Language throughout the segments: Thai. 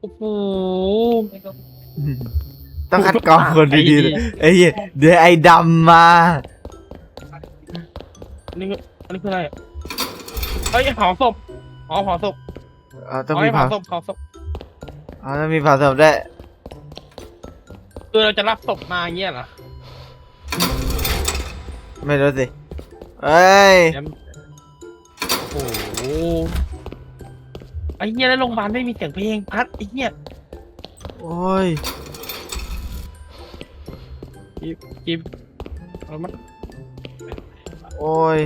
โอ้โหต้องคัดกรองคนดีๆเลยไอ้เหี้ยเดี๋ยวไอ้ดำมา อันนี้คืออันนี้คืออะไรอะเอ้ยเผาศพอ๋อเผาศพอ๋อต้องอ๋อมีให้เผาเผาศพเผาศพอ๋อต้องมีเผาศพด้วยคือเราจะรับศพมาอย่างเงี้ยเหรอไม่รู้สิเอ้ยเดี๋ยวโอ้โห ไอ้เหี้ยแล้วโรงพยาบาลไม่มีเสียงเพลงพัดไอ้เหี้ยโอ้ยกิบเอามาโอ้ย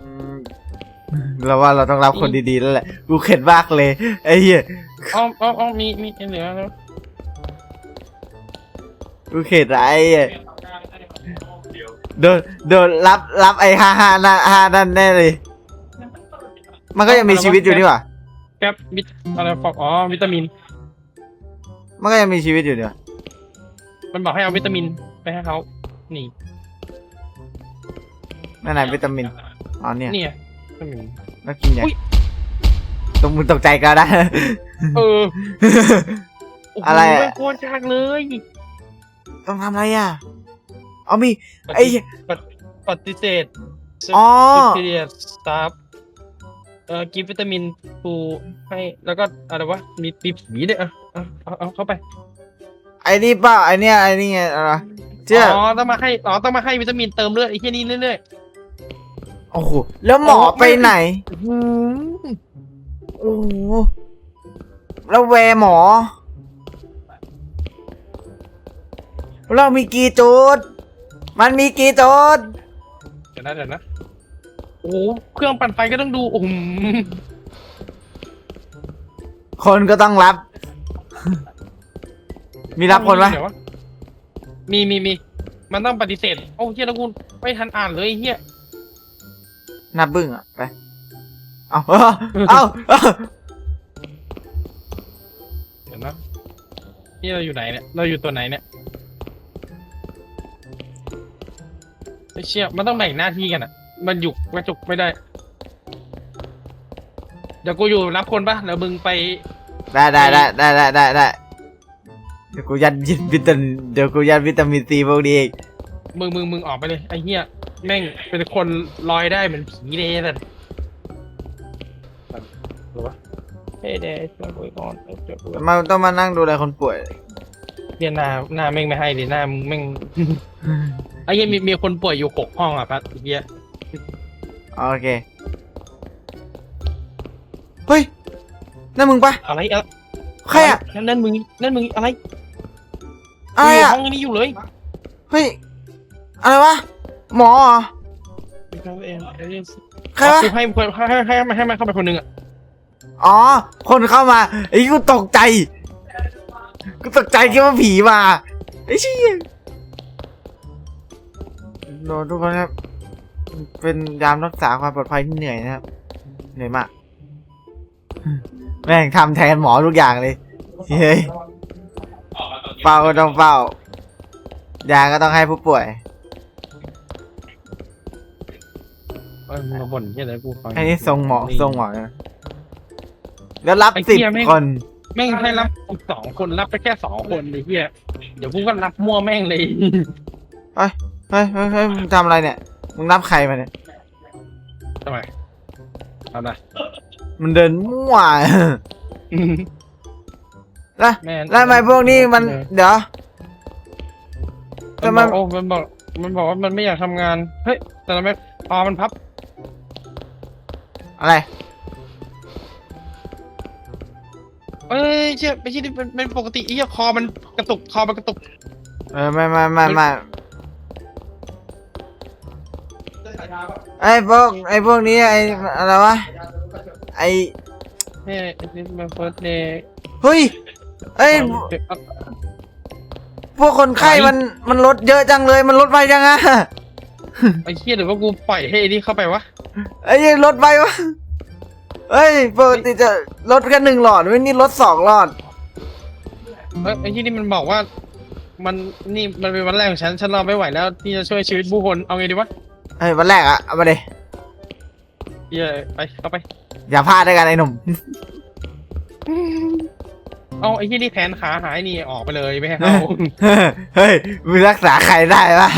อืมเราว่าเราต้องรับคนดีๆแล้วแหละกูเข็ดมากเลยไอ้เหี้ยอ๋ออ๋ออ๋อมีมีเหลือแล้วกูเข็ดอะไอ้เหี้ยโดนโดนรับรับไอ้ห้าห้านั่นห้านั่นแน่เลย มันก็ยังมีชีวิตอยู่นี่หว่า แก๊ปวิตอะไรฟอกอ๋อวิตามิน มันก็ยังมีชีวิตอยู่นี่หว่ามันบอกให้เอาวิตามินไปให้เขานี่นั่นไหนวิตามินอ๋อเนี่ยเนี่ยวิตามิน แล้วกินยังอุ๊ยตรงมึงตกใจก็ได้ เออโโหอะไรอะม่งโคตรยากเลยต้องทำอะไรอะเอามีไอ้เหี้ยปฏิเสธอ๋อเรียสตาฟ เอ่อกิฟวิตามินฟูให้แล้วก็อะไรวะมีปีผีด้วยอะเอาเอาเอาเข้าไปไอ้นี่เปล่าไอ้เนี่ยไอ้นี่ไงอะไรวะเชื่ออ๋อต้องมาให้อ๋อต้องมาให้วิตามินเติมเลือดไอ้ที่นี่เรื่อยโอ้โหแล้วหมอไปไหนๆอื้อหือโอ้โหแล้วแวร์หมอ เรามีกี่จุดมันมีกี่จุดเดี๋ยวนะเดี๋ยวนะโอ้โหเครื่องปั่นไฟก็ต้องดูโอ้โหคนก็ต้องรับ มีรับคนปะเดี๋ยววมีมีมีมันต้องปฏิเสธโอ้เฮียแล้วกูไม่ทันอ่านเลยไอ้เฮียนับบึ้งอะ ไป เอาเอาเอาเอาเดี๋ยวนะนี่เราอยู่ไหนเนี่ยเราอยู่ตัวไหนเนี่ยไอ้เชี่ยมันต้องแบ่งหน้าที่กันอะ มันอยู่กระจุกไม่ได้ เดี๋ยวกูอยู่รับคนปะแล้วมึงไป ได้ได้ได้ได้ได้ได้ได้เดี๋ยวกูยัดวิตามินเดี๋ยวกูยัดวิตามินซีพวกนี้เองมึงมึงมึงออกไปเลยไอ้เหี้ยแม่งเป็นคนลอยได้เหมือนผีเลยแต่หรือวะเฮ้ยเดชมาคุยก่อนเอ้ยเดี๋ยวกูทำไมต้องมานั่งดูแลคนป่วยเรียนหน้าหน้าแม่งไม่ให้เลยหน้ามึงแม่งไอ้เหี้ยมีมีคนป่วยอยู่หกห้องอะพัดไอ้เหี้ย โอเค เฮ้ย นั่นมึงปะอะไรอะใครอะนั่นนั่นมึงนั่นมึงอะไรอะไรยู่อะห้องนี้อยู่เลย เฮ้ย อะไรวะ หมอเหรอใครวะกูให้ให้ให้ให้ให้มันเข้าไปคนหนึ่งอะ อ๋อ คนเข้ามาไอ้ยกูตกใจ กูตกใจคิดว่าผีมาไอ้เชี่ยโดนทุกคนครับ เป็นยามรักษาความปลอดภัยที่เหนื่อยนะครับ เหนื่อยมาก แม่งทำแทนหมอทุกอย่างเลย เฮ้ย เฝ้าก็ต้องเฝ้า ยาก็ต้องให้ผู้ป่วย เออมึงมาบ่นที่อะไรกูฟังไอ้นี่ทรงหมอทรงหมอนะแล้วรับไอ้สิบเหี้ยแม่งคน แม่งให้รับอีกสองคนรับไปแค่สองคนไอ้เหี้ยเดี๋ยวกูก็รับมั่วแม่งเลย เฮ้ยเฮ้ยเฮ้ยมึงทำอะไรเนี่ย มึงนับใครมาเนี่ย ทำไมเอานะมันเดินมั่ว แล้วแม่แล้วทำไมพวกนี้มัน เดี๋ยวมันบอกโอ้มันบอก มันบอกว่ามันไม่อยากทำงาน เฮ้ย แต่ทำไมคอมันพับ อะไร เอ้ยเชี่ยไม่ใช่ที่เป็นเป็นปกติไอ้เหี้ยคอมันกระตุก คอมันกระตุก เออไม่ไม่ไม่ไม่ ไอ้พวกไอ้พวกนี้ไอ้อะไรวะไอ้เฮ้ยไอ้นี่มันเฟิร์สเดย์เฮ้ยไอ้ยพวกคนไข้มันมันลดเยอะจังเลยมันลดไปจังอะไอ้เชี่ยเดี๋ยวว่ากูปล่อยให้ไอ้นี่เข้าไปวะไอ้ยังลดไปวะเฮ้ยปกติจะลดแค่หนึ่งหลอดไม่นี่ลดสองหลอดเฮ้ยไอ้ที่นี่มันบอกว่า มันนี่มันเป็นวันแรกของฉันฉันรอไม่ไหวแล้วที่จะช่วยชีวิตผู้คนเอาไงดีวะ เฮ้ยวันแรกอะเอามาเลยเหี้ยไปเข้าไป อย่าพลาดด้วยกันไอ้หนุ่ม เอาไอ้ที่นี่แขนขาหายนี่ออกไปเลยไม่ให้เข้า เฮ้ยมึงรักษาใครได้ปะ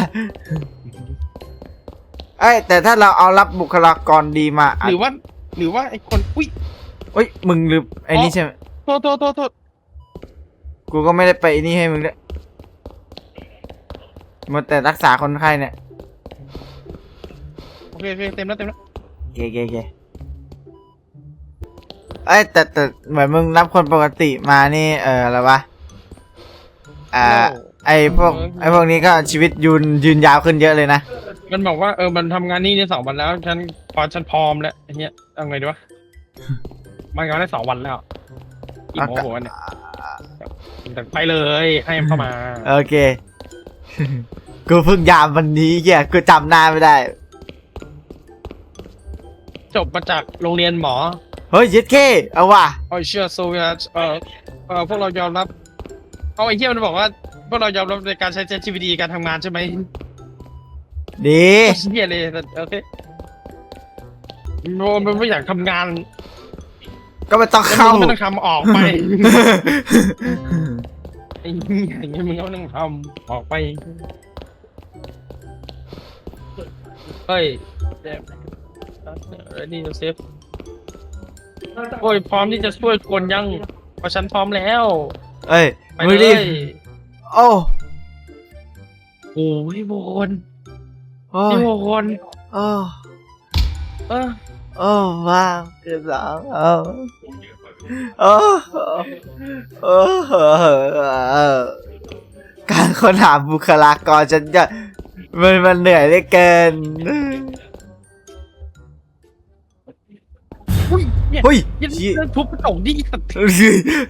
เอ้ยแต่ถ้าเราเอารับบุคลากรดีมาหรือว่า หรือว่าไอ้คนอุ้ยเอ้ยมึงลืมไอ้นี่ใช่ไหมโทษโทษโทษโทษกูก็ไม่ได้ไปไอ้นี่ให้มึงด้วยมาแต่รักษาคนไข้เนี่ยโอ เคโอเคเต็มแล้วเต็มแล้วเกเกเกเอ้ยแต่แต่เหมือนมึงรับคนปกติมานี่เอออะไรวะอ่าไอพวกไอพวกนี้ก็ชีวิตยืนยืนยาวขึ้นเยอะเลยนะมันบอกว่าเออมันทำงานนี่ในสองวันแล้วฉันพอฉันพร้อมแล้วไอ้เนี้ยเอาไงดีวะมันก็ได้สองวันแล้วกี่โมงหัวเนี่ยแต่ไปเลยให้มันเข้ามา โอเค กูเพิ่งยามวันนี้เหี้ยกูจำหน้าไม่ได้ จบมาจากโรงเรียนหมอเฮ้ยยิดเคเอาว่ะโอ้ยเชื่อโซเวียตเออเออพวกเรายอมรับ เอาไอ้เหี้ยมันบอกว่า พวกเรายอมรับในการใช้ ChatGPT การทำงานใช่ไหมดีโอ้ยเหี้ยเลยแต่โอเคโนมันไม่อยากทำงานก็ไม่ต้องแล้วเข้า มึงก็ไม่ต้องทำออกไปไอ้เหี้ยอย่างเงี้ยมึงก็ไม่ต้องทำออกไป เฮ้ย เจ็บเออนี่เซฟโอ้ยพร้อมที่จะช่วยคนยังเพราะฉันพร้อมแล้ว เอ้ยไปมึงเลรียบโอ้โอ้ยโบนโอ้นี่ยโบนโอ้เออโอ้ว้าวเกินสองโอ้โอ้โอ้โอ้การค้นหาบุคลากรฉันจะมันมันเหนื่อยเหลือเกิน เนี่ยเฮ้ยยันเหี้ยทุบกระจกดิสัตว์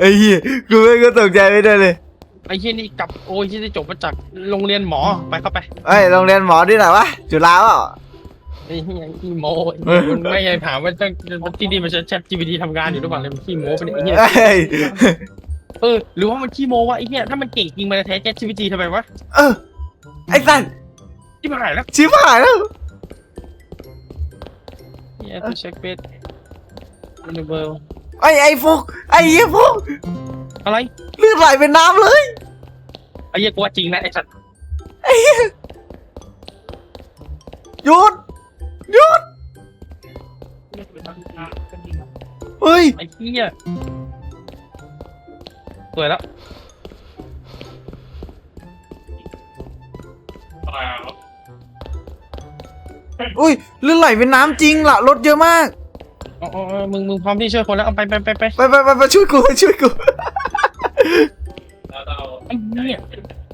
ไอ้เหี้ยกูไม่ก็ตกใจไม่ได้เลยไอ้เหี้ยนี่กลับโอ้ยที่ได้จบมาจากโรงเรียนหมอไปเข้าไปเอ้ยโรงเรียนหมอที่ไหนวะจุฬาเปล่าไอ้เหี้ยขี้โมเออมันไม่ใช่ถามว่าจะที่นี่มันจะแชท GPT ทำงานอยู่หรือเปล่าเลยมันขี้โมเป็นไอ้เหี้ยเอ้ยเออหรือว่ามันขี้โมวะไอ้เหี้ยถ้ามันเก่งจริงมันจะแท้ Chat GPT ทำไมวะเออไอ้สันที่มันหายแล้วชิบหายแล้วเหี้ยตัวเช็คเบส มันเบอร์ไอ้ไอ้ฟุกไอ้เหี้ยฟุกอะไรเลือดไหลเป็นน้ำเลยไอ้เหี้ยกูว่าจริงนะไอ้สัตว์ไอ้เหี้ยหยุดหยุดเฮ้ยไอ้เหี้ยสวยแล้วอุ้ยเลือดไหลเป็นน้ำจริงล่ะรถเยอะมาก อ๋ออ๋ออ๋อมึงมึงพร้อมที่ช่วยคนแล้วเอาไปไปไปไปไปไปไปไปช่วยกูช่วยกู ไอ้เนี่ย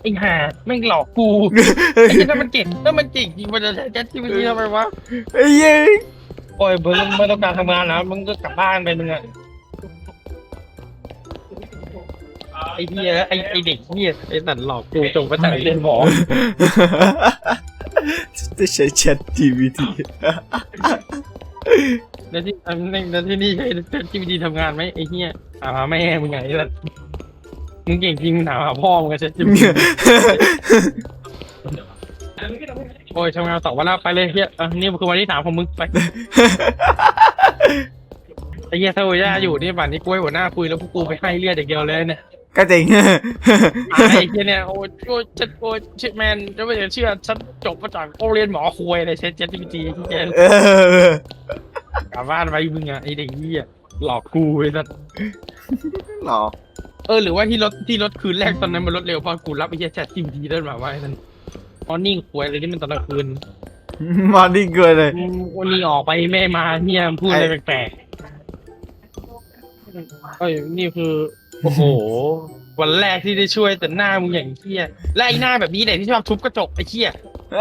ไอ้ห่าแม่งหลอกกูไอ้เหี้ยถ้ามันเก่งถ้ามันเก่งจริงมันจะใช้ Chat GPT ทำไมวะไอ้เหี้ยโอ้ยมึงไม่ต้องการทำงานแล้วมึงก็กลับบ้านไปมึงอะไอ้เหี้ยไอ้ไอ้เด็กเหี้ยไอ้สันหลอกกูจงมาจากเรียนหมอจะใช้ Chat GPT แล้วที่ทำแล้วที่นี่ใช้ Chat GPT ทำงานไหมไอ้เหี้ยถามหาแม่มึงไงล่ะมึงเก่งจริงมึงถามหาพ่อมึงก็ Chat GPT โอ้ยทำงานสองวันแล้วไปเลยเฮียอะนี่คือวันที่สามของมึงไปไอ้เหี้ยถ้าโอ้ยาอยู่นี่ป่านนี้กูให้หัวหน้าคุยแล้วพวกกูไปให้เลือดอย่างเดียวเลยเนี่ยก็จริง ไอ้เหี้ยเนี่ยโอ้ยโอ้ยฉันโอ้ยชิแมนจะไม่อยากเชื่อฉันจบมาจากโรงเรียนหมอคุยเลยเซนเจติวิตีที่เจนเออ กลับบ้านไปมึงอะไอ้เด็กเหี้ยหลอกกูไอ้สัสหรอเออหรือว่าที่รถที่รถคืนแรกตอนนั้นมันรถเร็วเพราะกูรับไอ้เหี้ยแชททีมทีเดินมาว่าไอ้นั่นมอร์นิ่งคุยอะไรที่มันตอนกลางคืนมอร์นิ่งเกินเลยอืมวันนี้ออกไปแม่มาเฮียพูดอะไรแปลกๆเอ้ยนี่คือโอ้โห วันแรกที่ได้ช่วยแต่หน้ามึงอย่างเฮียและไอ้หน้าแบบนี้แหละที่ชอบทุบกระจกไอ้เฮีย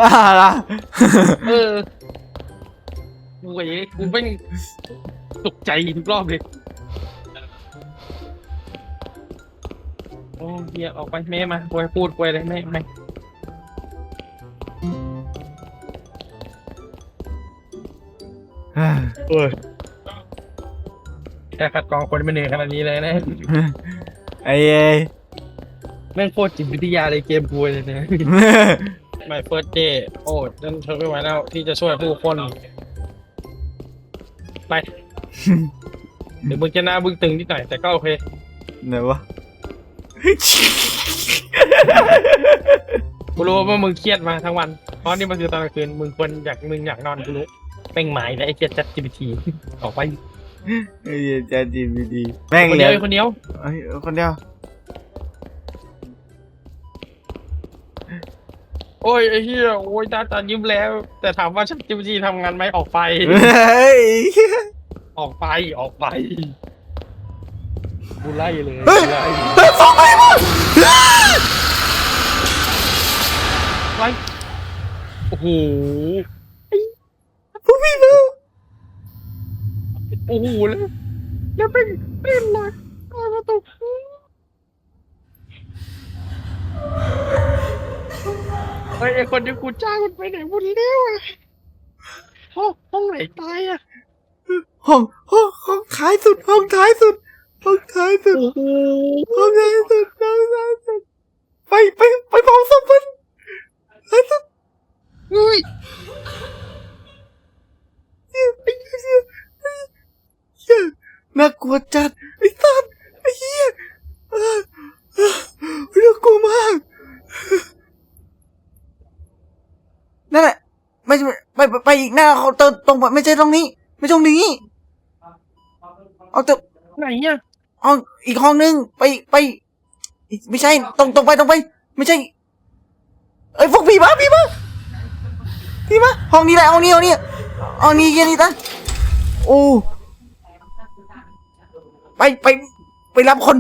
อะไรเออ กูไอ้กูเป็นตกใจทุกรอบเลยโอ้เฮียออกไปแม่มากูให้พูดกูอะไรแม่แม่เออแค่คัดกรองคนไม่เหนื่อยขนาดนี้เลยนะไอ้เอ้ย แม่งโคตรจิตวิทยาเลยเกมกูเลยเนี่ย My first day โอ้ฉันทนไม่ไหวแล้วที่จะช่วยผู้คน ไปหรือมึงจะหน้าบึ้งตึงนิดหน่อยแต่ก็โอเคไหนวะกูรู้ว่ามึงเครียดมาทั้งวัน เพราะนี่มันคือตอนกลางคืนมึงควรอยากมึงอยากนอนกูรู้เป่งหมายและไอ้เจ็ดจัดจีบีทีออกไปไอ้เหี้ยจานจีบีดีแม่งคนเหลืเดียอวคนเดียวเอ้ยคนเดียว โอ้ยไอ้เหี้ยโอ้ยตาตายิ้มแล้ว แต่ถามว่าชัดจีบีทีทำงานไหมออกไป เฮ้ยออกไปออกไปกูไล่เลยเฮ้ยกูไล่เฮ้ยฟ้องไปมาไล่โอ้โหพวกพี่มาโอ้โหแล้วแล้วเป็นเป็นเลยตายมาตก เฮ้ยไอคนที่กูจ้างมันไปไหนหมดแล้วอะห้องห้องไหนตายอะห้องห้องห้องท้ายสุด ห้องท้ายสุด ห้องท้ายสุด โอ้โหห้องท้ายสุดห้องท้ายสุด ไปไปไปเผาศพมันท้ายสุดเฮ้ยเหี้ยไอ้เหี้ยเหี้ยน่ากลัวจัดไอ้สัสไอ้เหี้ยเออเออน่ากลัวมากนั่นแหละไม่ใช่ไปไปไป อีกหน้าเขาน์เติมตรงไปไม่ใช่ตรงนี้ ไม่ใช่ตรงนี้ เอาแต่ไหนเนี่ยห้องอีกห้องนึงไปไปอีกไม่ใช่ตรงตรงไปตรงไป ไม่ใช่ เอ้ยพวกผีมาผีมาผีมาห้องนี้แหละห้องนี้ห้องนี้ห้องนี้เย็นนี่ตาโอ้ไปไปไปรับคน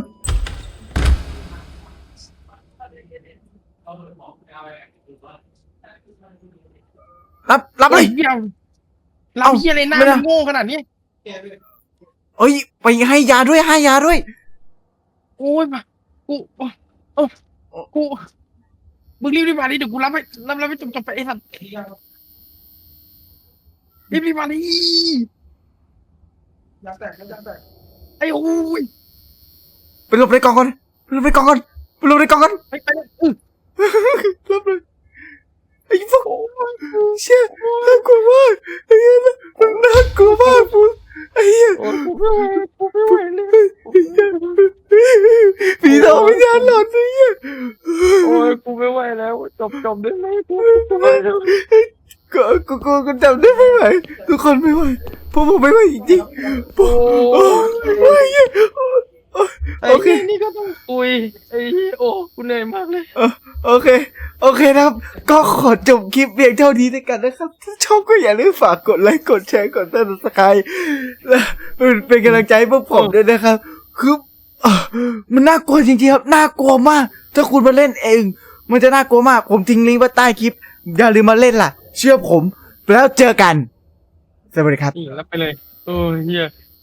รับรับเลย เหี้ยเราเอ้าเฮียอะไรหน้าไม่ได้ มันโง่ขนาดนี้ เอ้ย ไปให้ยาด้วยให้ยาด้วย โอ้ยมากูโอ้โอ้กูมึงรีบรีบมาดิเดี๋ยวกูรับไปรับรับไปจบจบไปไอ้สัตว์รีบรีบมาดิยาแตกยาแตกไอ้โอ้ยไปหลบในกล่องก่อนไปหลบในกล่องก่อนไปหลบในกล่องก่อนไปไปอื้อรับเลย ไอ้พวกเชี่ยน่ากลัวมากไอ้เหี้ยน่ากลัวมากปุ๊ไอ้เหี้ยกูไม่ไหวกูไม่ไหวเลยผีทองวิญญาณหลอนไอ้เหี้ยโอ้ยกูไม่ไหวแล้วจบจบได้ไหมกูกูไม่ได้กูกูกูกูจำได้ไม่ไหวทุกคนไม่ไหวพวกผมไม่ไหวจริงๆโอ้ยโอเหี้ยโอ้ยไอ้โอเคนี่ก็ต้องคุยไอ้เหี้ยโอ้กูเหนื่อยมากเลย โอเค โอเคนะครับ ก็ขอจบคลิปเพียงเท่านี้ด้วยกันนะครับ ถ้าชอบก็อย่าลืมฝากกดไลค์ กดแชร์ กดติดตามและเป็นกำลังใจให้พวกผมด้วยนะครับ คืออมันน่ากลัวจริงๆครับ น่ากลัวมาก ถ้าคุณมาเล่นเอง มันจะน่ากลัวมาก ผมทิ้งลิงก์ไว้ใต้คลิป อย่าลืมมาเล่นล่ะ เชื่อผม แล้วเจอกัน สวัสดีครับนี่รับไปเลย โอ้ยเฮีย